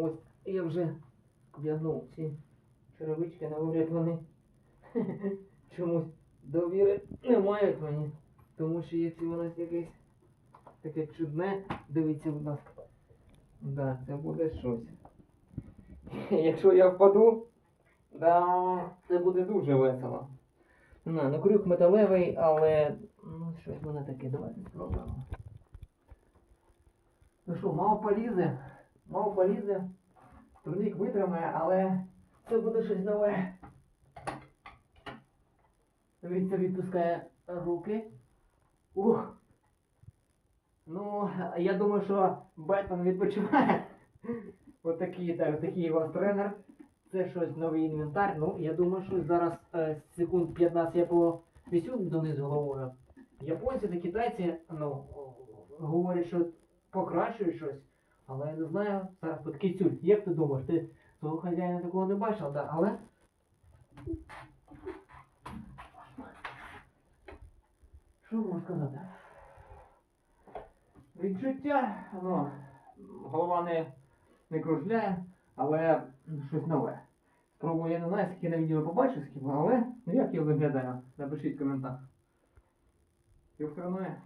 Ось я вже вдягнув ці черевички, на вони чомусь довіри не мають мені. Тому що є ці у нас якесь таке чудне. Дивіться, будь ласка. Да, це буде щось. Якщо я впаду, да, це буде дуже весело. На, ну крюк металевий, але ну щось воно таке, давайте спробуємо. Ну що, мало полізе, мало полізе, турнік витримає, але це буде щось нове. Дивіться, відпускає руки. Ух. Ну, я думаю, що Бетмен відпочиває. Отакий, так, такий у вас тренер. Це щось новий інвентар. Ну, я думаю, що зараз е, секунд 15 я повісю донизу головою. Японці та китайці, ну, говорять, що покращують щось, але я не знаю. Зараз от кицюль, як ти думаєш, ти свого хазяїна такого не бачив, да, але. Що можу сказати? Відчуття, ну, голова не, не кружляє, але ну, щось нове. Спробую, я не знаю, скільки на відео побачив, скільки, але ну, як я виглядаю? Напишіть в коментарях. І втримає.